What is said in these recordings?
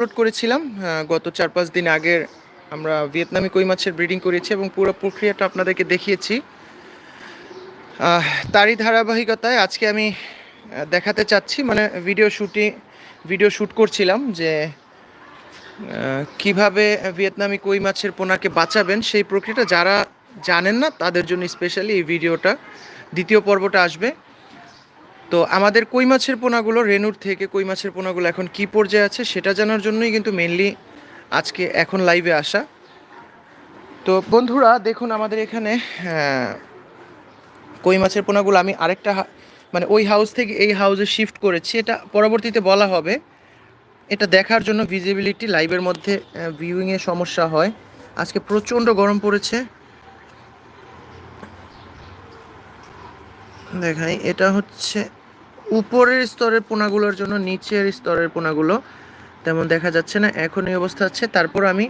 Upload করেছিলাম গত চার পাঁচ দিন আগের আমরা ভিয়েতনামি কই মাছের ব্রিডিং করেছি এবং পুরো প্রক্রিয়াটা আপনাদেরকে দেখিয়েছি। তারই ধারাবাহিকতায় আজকে আমি দেখাতে চাচ্ছি মানে ভিডিও শুটে ভিডিও শ্যুট করছিলাম যে কীভাবে ভিয়েতনামি কই মাছের পোনাকে বাঁচাবেন সেই প্রক্রিয়াটা যারা জানেন না, তাদের জন্য স্পেশালি এই ভিডিওটা দ্বিতীয় পর্বটা আসবে। তো আমাদের কই মাছের পোনাগুলো, রেনুর থেকে কই মাছের পোনাগুলো এখন কি পর্যায়ে আছে সেটা জানার জন্যই কিন্তু মেনলি আজকে এখন লাইভে আসা। তো বন্ধুরা, দেখুন আমাদের এখানে কই মাছের পোনাগুলো আমি আরেকটা মানে ওই হাউস থেকে এই হাউসে শিফট করেছি। এটা পরবর্তীতে বলা হবে। এটা দেখার জন্য ভিজিবিলিটি লাইভের মধ্যে ভিউইংয়ে সমস্যা হয়। আজকে প্রচণ্ড গরম পড়েছে। দেখাই, এটা হচ্ছে উপরের স্তরের পোনাগুলোর জন্য নিচের স্তরের পোনাগুলো তেমন দেখা যাচ্ছে না, এখন এই অবস্থা আছে তারপর আমি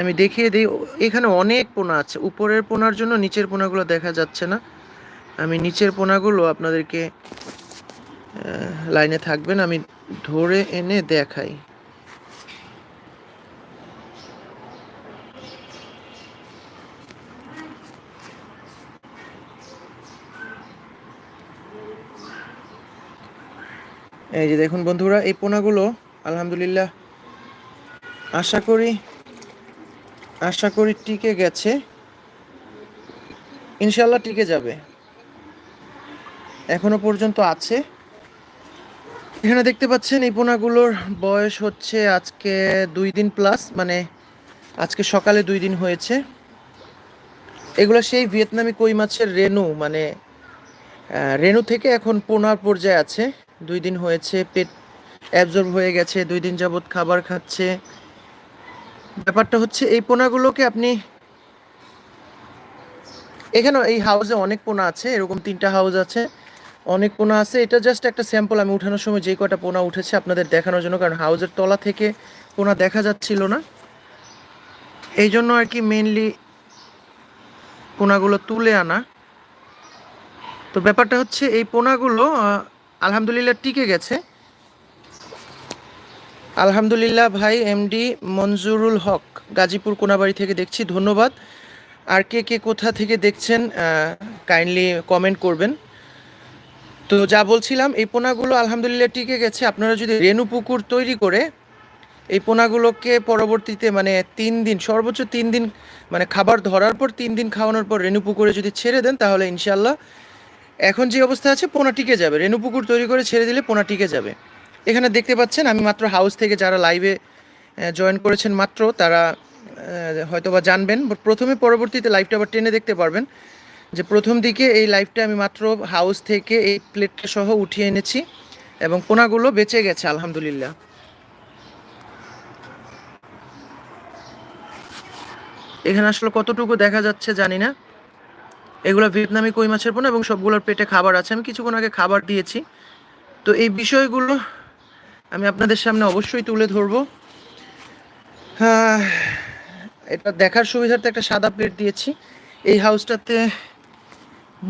আমি দেখিয়ে দিই, এখানে অনেক পোনা আছে। উপরের পোনার জন্য নিচের পোনাগুলো দেখা যাচ্ছে না। আমি নিচের পোনাগুলো আপনাদেরকে লাইনে থাকবেন, আমি ধরে এনে দেখাই। এই যে দেখুন বন্ধুরা, এই পোনাগুলো, আলহামদুলিল্লাহ, আশা করি আশা করি টিকে গেছে। ইনশাল্লাহ টিকে যাবে। এখনও পর্যন্ত আছে। এখানে দেখতে পাচ্ছেন, এই পোনাগুলোর বয়স হচ্ছে আজকে দুই দিন প্লাস মানে আজকে সকালে দুই দিন হয়েছে। এগুলো সেই ভিয়েতনামি কই মাছের রেনু মানে রেনু থেকে এখন পোনার পর্যায়ে আছে। দুই দিন হয়েছে, পেট অ্যাবজর্ব হয়ে গেছে, দুই দিন যাবৎ খাবার খাচ্ছে। ব্যাপারটা হচ্ছে, এই পোনাগুলোকে আপনি এখানে এই হাউসে অনেক পোনা আছে, এরকম তিনটা হাউস আছে, অনেক পোনা আছে। এটা জাস্ট একটা স্যাম্পল আমি উঠানোর সময় যে কটা পোনা উঠেছে আপনাদের দেখানোর জন্য, কারণ হাউসের তলা থেকে পোনা দেখা যাচ্ছিল না। এই জন্য আর কি মেনলি পোনাগুলো তুলে আনা। তো ব্যাপারটা হচ্ছে, এই পোনাগুলো আলহামদুলিল্লাহ টিকে গেছে। আলহামদুলিল্লাহ ভাই এমডি মঞ্জুরুল হক, গাজীপুর কোনাবাড়ি থেকে দেখছি, ধন্যবাদ। আর কে কে কোথা থেকে দেখছেন কাইন্ডলি কমেন্ট করবেন। তো যা বলছিলাম, এই পোনাগুলো আলহামদুলিল্লাহ টিকে গেছে। আপনারা যদি রেণু পুকুর তৈরি করে এই পোনাগুলোকে পরবর্তীতে মানে তিন দিন, সর্বোচ্চ তিন দিন মানে খাবার ধরার পর তিন দিন খাওয়ানোর পর রেণু পুকুরে যদি ছেড়ে দেন, তাহলে ইনশাল্লাহ এখন যে অবস্থা আছে পোনা টিকে যাবে। রেণু পুকুর তৈরি করে ছেড়ে দিলে পোনা টিকে যাবে। এখানে দেখতে পাচ্ছেন আমি মাত্র হাউস থেকে যারা লাইভে জয়েন করেছেন মাত্র তারা আহ, হয়তোবা জানবেন। প্রথমে পরবর্তীতে লাইভটা আবার টেনে দেখতে পারবেন যে প্রথম দিকে এই লাইভটা আমি মাত্র হাউস থেকে এই প্লেটটা সহ উঠিয়ে এনেছি এবং পোনাগুলো বেঁচে গেছে আলহামদুলিল্লাহ। এখানে আসলে কতটুকু দেখা যাচ্ছে জানি না। এগুলো ভিয়েতনামি কই মাছের পোনা এবং সবগুলোর পেটে খাবার আছে। আমি কিছুক্ষণ আগে খাবার দিয়েছি। তো এই বিষয়গুলো আমি আপনাদের সামনে অবশ্যই তুলে ধরবো। এটা দেখার সুবিধার্থে একটা সাদা প্লেট দিয়েছি। এই হাউসটাতে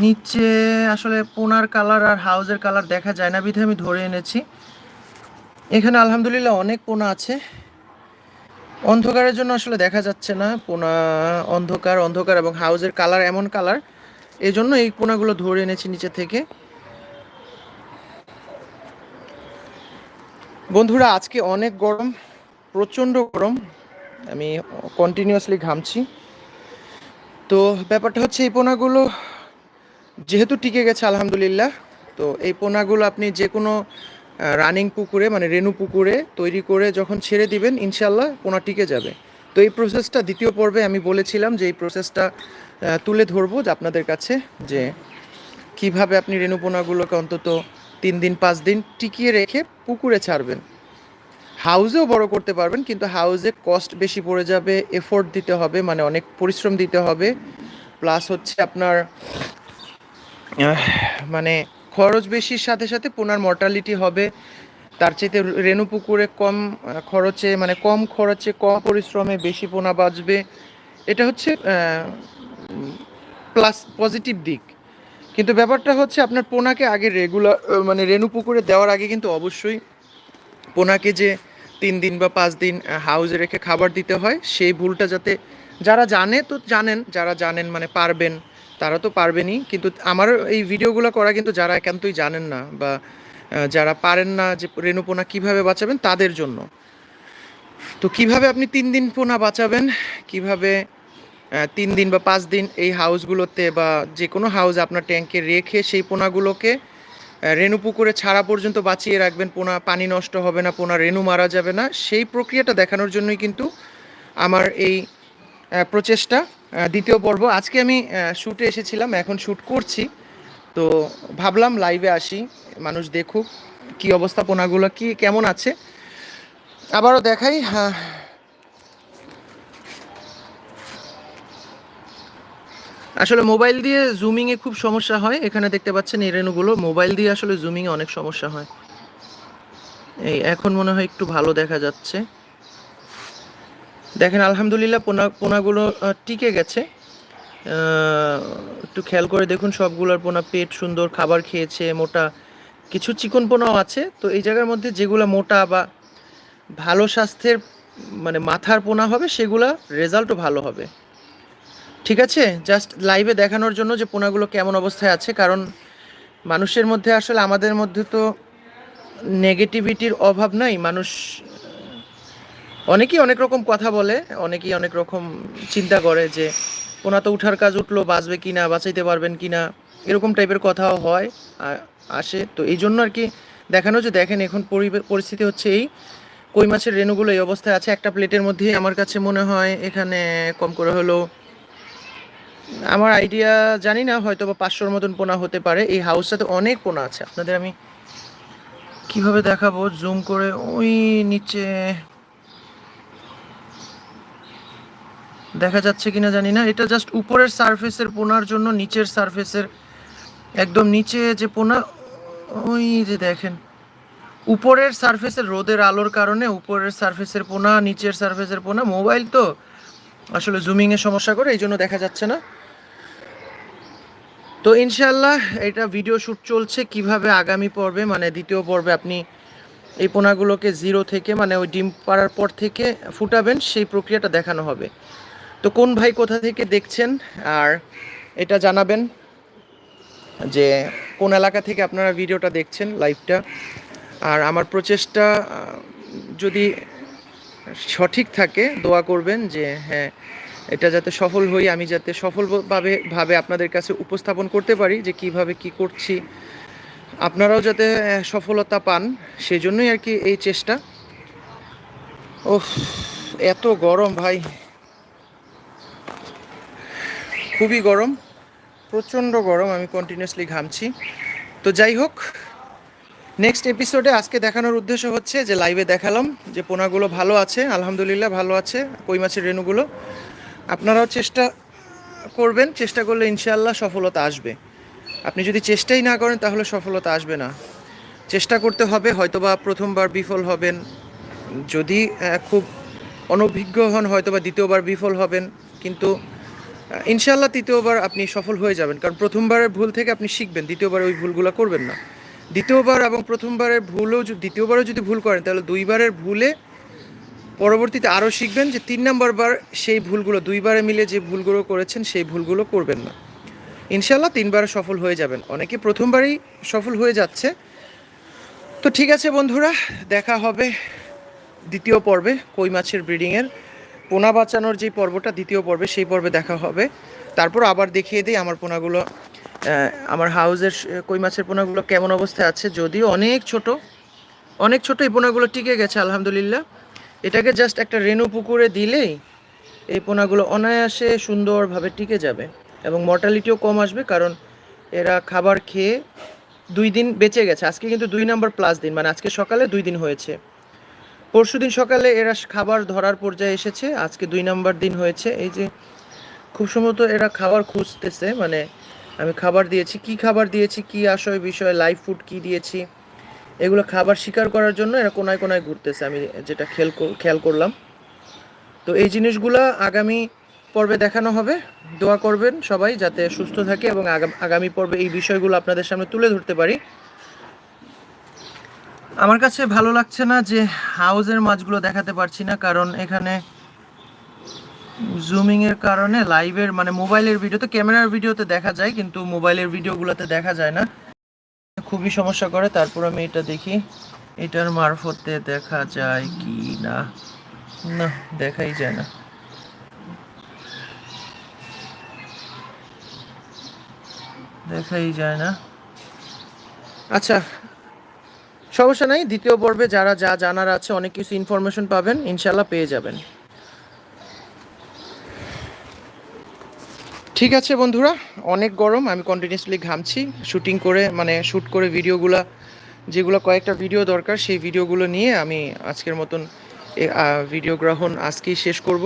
নিচে আসলে পোনার কালার আর হাউসের কালার দেখা যায় না, বিধে আমি ধরে এনেছি। এখানে আলহামদুলিল্লাহ অনেক পোনা আছে। অন্ধকারের জন্য আসলে দেখা যাচ্ছে না, পোনা অন্ধকার অন্ধকার এবং হাউসের কালার এমন কালার। এই জন্য এই পোনাগুলো ধরে এনেছি নিচে থেকে। বন্ধুরা, আজকে অনেক গরম, প্রচণ্ড গরম। আমি কন্টিনিউয়াসলি ঘামছি। তো ব্যাপারটা হচ্ছে এই পোনাগুলো যেহেতু টিকে গেছে, আলহামদুলিল্লাহ, তো এই পোনাগুলো আপনি যে কোনো রানিং পুকুরে মানে রেনু পুকুরে তৈরি করে যখন ছেড়ে দিবেন ইনশাল্লাহ পোনা টিকে যাবে। তো এই প্রসেসটা দ্বিতীয় পর্বে আমি বলেছিলাম যে এই প্রসেসটা তুলে ধরবো যে আপনাদের কাছে যে কীভাবে আপনি রেণু পোনাগুলোকে অন্তত তিন দিন, পাঁচ দিন টিকিয়ে রেখে পুকুরে ছাড়বেন। হাউসেও বড় করতে পারবেন, কিন্তু হাউসে কস্ট বেশি পড়ে যাবে এফোর্ট দিতে হবে মানে অনেক পরিশ্রম দিতে হবে। প্লাস হচ্ছে আপনার মানে খরচ বেশির সাথে সাথে পোনার মর্টালিটি হবে। তার চাইতে রেণু পুকুরে কম খরচে মানে কম খরচে, কম পরিশ্রমে বেশি পোনা বাঁচবে। এটা হচ্ছে প্লাস পজিটিভ দিক। কিন্তু ব্যাপারটা হচ্ছে আপনার পোনাকে আগে রেগুলার মানে রেণু পুকুরে দেওয়ার আগে কিন্তু অবশ্যই পোনাকে যে তিন দিন বা পাঁচ দিন হাউসে রেখে খাবার দিতে হয়, সেই ভুলটা যাতে যারা জানে তো জানেন, যারা জানেন মানে পারবেন, তারা তো পারবেনই। কিন্তু আমার এই ভিডিওগুলো করা কিন্তু যারা একান্তই জানেন না বা যারা পারেন না যে রেণুপোনা কীভাবে বাঁচাবেন, তাদের জন্য। তো কীভাবে আপনি তিন দিন পোনা বাঁচাবেন, কীভাবে তিন দিন বা পাঁচ দিন এই হাউসগুলোতে বা যে কোনো হাউস আপনার ট্যাঙ্কে রেখে সেই পোনাগুলোকে রেণু পুকুরে ছাড়া পর্যন্ত বাঁচিয়ে রাখবেন, পোনা পানি নষ্ট হবে না, পোনা রেণু মারা যাবে না, সেই প্রক্রিয়াটা দেখানোর জন্যই কিন্তু আমার এই প্রচেষ্টা। দ্বিতীয় পর্ব। আজকে আমি শ্যুটে এসেছিলাম, এখন শ্যুট করছি। তো ভাবলাম লাইভে আসি, মানুষ দেখুক কি অবস্থা, পোনাগুলো কি, কেমন আছে? আবারও দেখাই হ্যাঁ। আসলে মোবাইল দিয়ে জুমিংয়ে খুব সমস্যা হয়, এখানে দেখতে পাচ্ছেন এই রেণুগুলো। মোবাইল দিয়ে আসলে জুমিংয়ে অনেক সমস্যা হয়। এই এখন মনে হয় একটু ভালো দেখা যাচ্ছে। দেখেন, আলহামদুলিল্লাহ পোনা, পোনাগুলো টিকে গেছে। একটু খেয়াল করে দেখুন সবগুলোর পোনা পেট সুন্দর, খাবার খেয়েছে, মোটা। কিছু চিকন পোনাও আছে। তো এই জায়গার মধ্যে যেগুলো মোটা বা ভালো স্বাস্থ্যের মানে মাথার পোনা হবে, সেগুলা রেজাল্টও ভালো হবে। ঠিক আছে? জাস্ট লাইভে দেখানোর জন্য যে পোনাগুলো কেমন অবস্থায় আছে, কারণ মানুষের মধ্যে আসলে আমাদের মধ্যে তো নেগেটিভিটির অভাব নাই। মানুষ, অনেকেই অনেক রকম কথা বলে, অনেকেই অনেক রকম চিন্তা করে যে পোনা তো উঠার কাজ উঠল, বাঁচবে কি না বাঁচাইতে পারবেন কি না এরকম টাইপের কথাও হয় আসে। তো এই জন্য আর কি দেখানো যে দেখেন এখন পরিস্থিতি হচ্ছে এই, কই মাছের রেণুগুলো এই অবস্থায় আছে একটা প্লেটের মধ্যে। আমার কাছে মনে হয় এখানে কম করে হলো আমার আইডিয়া জানি না হয়তো বা পাঁচশোর মতন পোনা হতে পারে। এই হাউসটাতে অনেক পোনা আছে। আপনাদের আমি কীভাবে দেখাবো? জুম করে ওই নিচে দেখা যাচ্ছে কিনা জানি না। এটা জাস্ট উপরের সারফেসের পোনার জন্য নিচের সারফেসের একদম নিচে যে পোনা, ওই যে দেখেন। উপরের সারফেসের রোদের আলোর কারণে উপরের সারফেসের পোনা, নিচের সারফেসের পোনা মোবাইল তো আসলে জুমিংয়ের সমস্যা করে, এই জন্য দেখা যাচ্ছে না। তো ইনশাল্লাহ এটা ভিডিও শ্যুট চলছে কীভাবে আগামী পর্বে মানে দ্বিতীয় পর্বে আপনি এই পোনাগুলোকে জিরো থেকে মানে ওই ডিম পাড়ার পর থেকে ফুটাবেন, সেই প্রক্রিয়াটা দেখানো হবে। তো কোন ভাই কোথা থেকে দেখছেন? আর এটা জানাবেন যে কোন এলাকা থেকে আপনারা ভিডিওটা দেখছেন, লাইভটা। আর আমার প্রচেষ্টা যদি সঠিক থাকে, দোয়া করবেন যে হ্যাঁ এটা যাতে সফল হই, আমি যাতে সফলভাবে, ভাবে আপনাদের কাছে উপস্থাপন করতে পারি যে কীভাবে কি করছি। আপনারাও যাতে সফলতা পান সেই জন্যই আর কি এই চেষ্টা। ওহ, এত গরম ভাই। খুবই গরম, প্রচণ্ড গরম, আমি কন্টিনিউয়াসলি ঘামছি। তো যাই হোক নেক্সট এপিসোডে আজকে দেখানোর উদ্দেশ্য হচ্ছে যে লাইভে দেখালাম যে পোনাগুলো ভালো আছে, আলহামদুলিল্লাহ ভালো আছে, কই মাছের রেণুগুলো। আপনারাও চেষ্টা করবেন, চেষ্টা করলে ইনশাআল্লাহ সফলতা আসবে। আপনি যদি চেষ্টাই না করেন, তাহলে সফলতা আসবে না। চেষ্টা করতে হবে, হয়তোবা প্রথমবার বিফল হবেন, যদি খুব অনভিজ্ঞ হন, হয়তোবা দ্বিতীয়বার বিফল হবেন, কিন্তু আহ, ইনশাআল্লাহ তৃতীয়বার আপনি সফল হয়ে যাবেন কারণ প্রথমবারের ভুল থেকে আপনি শিখবেন দ্বিতীয়বার ওই ভুলগুলো করবেন না। দ্বিতীয়বার এবং প্রথমবারের ভুলও দ্বিতীয়বারও যদি ভুল করেন তাহলে দুইবারের ভুলে পরবর্তীতে আরও শিখবেন যে তিন নম্বর বার সেই ভুলগুলো দুইবারে মিলে যে ভুলগুলো করেছেন সেই ভুলগুলো করবেন না। ইনশাল্লাহ তিনবার সফল হয়ে যাবেন। অনেকে প্রথমবারই সফল হয়ে যাচ্ছে। তো ঠিক আছে বন্ধুরা দেখা হবে দ্বিতীয় পর্বে কই মাছের ব্রিডিংয়ের পোনা বাঁচানোর যে পর্বটা, দ্বিতীয় পর্বে, সেই পর্বে দেখা হবে। তারপর আবার দেখিয়ে দিই আমার পোনাগুলো আমার হাউজের কই মাছের পোনাগুলো কেমন অবস্থায় আছে। যদিও অনেক ছোট অনেক ছোট এই পোনাগুলো টিকে গেছে, আলহামদুলিল্লাহ। এটাকে জাস্ট একটা রেণু পুকুরে দিলেই এই পোনাগুলো অনায়াসে সুন্দরভাবে টিকে যাবে এবং মর্টালিটিও কম আসবে কারণ এরা খাবার খেয়ে দুই দিন বেঁচে গেছে। আজকে কিন্তু দুই নাম্বার প্লাস দিন মানে আজকে সকালে দুই দিন হয়েছে। পরশু দিন সকালে এরা খাবার ধরার পর্যায়ে এসেছে। আজকে দুই নাম্বার দিন হয়েছে। এই যে খুব সম্ভবত এরা খাবার খুঁজতেছে মানে আমি খাবার দিয়েছি, কি খাবার দিয়েছি, কি আশয় বিষয় লাইভ ফুড কি দিয়েছি, এগুলো খাবার শিকার করার জন্য এরা কোনায় কোনায় ঘুরতেছে। আমি যেটা কর- খেয়াল করলাম। তো এই জিনিসগুলো আগামী পর্বে দেখানো হবে। দোয়া করবেন সবাই যাতে সুস্থ থাকে এবং আগা- আগামী পর্বে এই বিষয়গুলো আপনাদের সামনে তুলে ধরতে পারি। আমার কাছে ভালো লাগছে না যে হাউজের মাছগুলো দেখাতে পারছি না, কারণ এখানে জুমিং এর কারণে লাইভের মানে মোবাইলের ভিডিওতে ক্যামেরার ভিডিওতে দেখা যায়, কিন্তু মোবাইলের ভিডিওগুলোতে দেখা যায় না। খুবই সমস্যা করে, তারপর আমি এটা দেখি। এটার মারফতে দেখা যায় কি না? না, দেখাই যায় না। দেখাই যায় না। আচ্ছা সমস্যা নাই, দ্বিতীয় পর্বে যারা যা জানার আছে, অনেক কিছু ইনফরমেশন পাবেন ইনশাল্লাহ পেয়ে যাবেন। ঠিক আছে বন্ধুরা, অনেক গরম, আমি কন্টিনিউসলি ঘামছি শুটিং করে মানে শ্যুট করে ভিডিওগুলো, যেগুলো কয়েকটা ভিডিও দরকার, সেই ভিডিওগুলো নিয়ে আমি আজকের মতন ভিডিও গ্রহণ আজকেই শেষ করব।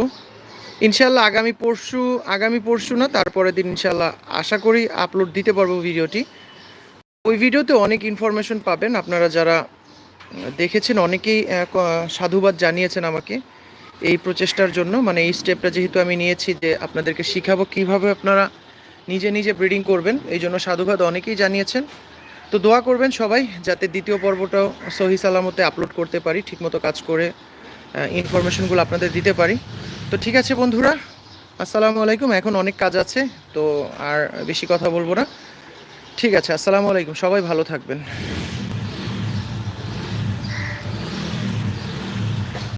ইনশাল্লাহ আগামী পরশু আগামী পরশু না, তারপরের দিন ইনশাল্লাহ আশা করি আপলোড দিতে পারব ভিডিওটি ওই ভিডিওতে অনেক ইনফরমেশন পাবেন। আপনারা যারা দেখেছেন, অনেকেই সাধুবাদ জানিয়েছেন আমাকে এই প্রচেষ্টার জন্য। মানে এই স্টেপটা যেহেতু আমি নিয়েছি যে আপনাদেরকে শিখাবো কীভাবে আপনারা নিজে নিজে ব্রিডিং করবেন, এই জন্য সাধুবাদ অনেকেই জানিয়েছেন। তো দোয়া করবেন সবাই, যাতে দ্বিতীয় পর্বটাও সহি সালামতে আপলোড করতে পারি, ঠিকমতো কাজ করে ইনফরমেশনগুলো আপনাদের দিতে পারি। তো ঠিক আছে বন্ধুরা, আসসালামু আলাইকুম। এখন অনেক কাজ আছে, তো আর বেশি কথা বলব না। ঠিক আছে আসসালামু আলাইকুম সবাই ভালো থাকবেন।